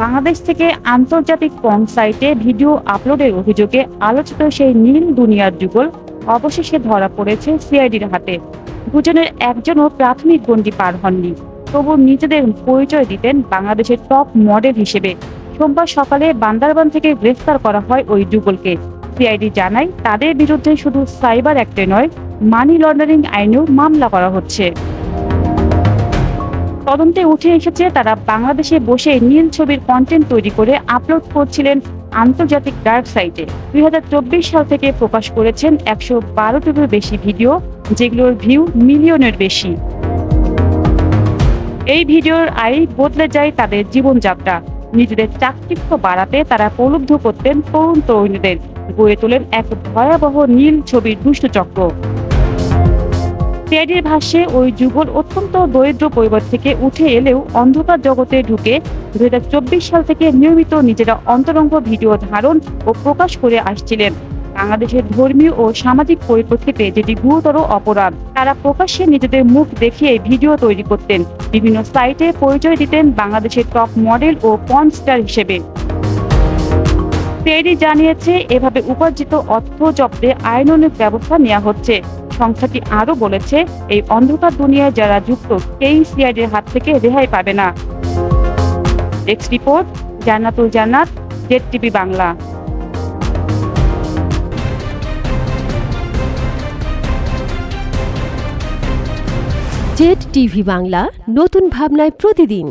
বাংলাদেশ থেকে আন্তর্জাতিক পর্ন সাইটে ভিডিও আপলোডের অভিযোগে আলোচিত সেই নীল দুনিয়ার যুগল অবশেষে ধরা পড়েছে সিআইডির হাতে। দুজনের একজনও প্রাথমিক গণ্ডি পার হননি। তবু নিজেদের পরিচয় দিতেন বাংলাদেশের টপ মডেল হিসেবে। সোমবার সকালে বান্দারবান থেকে গ্রেফতার করা হয় ওই যুগলকে। সিআইডি জানায়, তাদের বিরুদ্ধে শুধু সাইবার অ্যাক্টে নয়, মানি লন্ডারিং আইনেও মামলা করা হচ্ছে। তদন্তে উঠে এসেছে, তারা বাংলাদেশে বসে নীল ছবির কন্টেন্ট তৈরি করে আপলোড করছিলেন আন্তর্জাতিক ডার্ক সাইটে দুই চব্বিশ সাল থেকে প্রকাশ করেছেন একশো বারোটিরও বেশি ভিডিও যেগুলোর ভিউ মিলিয়নের বেশি। এই ভিডিওর আয় বদলে যায় তাদের জীবনযাত্রা। নিজেদের চাকচিক্য বাড়াতে তারা প্রলুব্ধ করতেন তরুণ তরুণীদের। গড়ে তোলেন এক ভয়াবহ নীল ছবির দুষ্ট চক্র ভাষ্যে ওই যুগল অত্যন্ত দরিদ্র পরিবার থেকে উঠে এলেও অন্ধকার জগতে ঢুকে দুই সাল থেকে নিয়মিত নিজেরা অন্তরঙ্গ ভিডিও ধারণ ও প্রকাশ করে আসছিলেন। বাংলাদেশের ধর্মীয় ও সামাজিক পরিপ্রেক্ষিতে যেটি গুরুতর অপরাধ, তারা প্রকাশ্যে নিজেদের মুখ দেখিয়ে ভিডিও তৈরি করতেন। বিভিন্ন সাইটে পরিচয় দিতেন বাংলাদেশের টপ মডেল ও পর্ন স্টার হিসেবে। সিআইডি জানিয়েছে, এভাবে উপার্জিত অর্থ জব্দে আইনানুগ ব্যবস্থা নেওয়া হচ্ছে। সংস্থাটি আরও বলেছে, এই অন্ধকার দুনিয়ায় যারা যুক্ত, কেই সিআইডির হাত থেকে রেহাই পাবে না। Desk report Jannatul Jannat, Z TV Bangla. Z TV Bangla, নতুন ভাবনায় প্রতিদিন।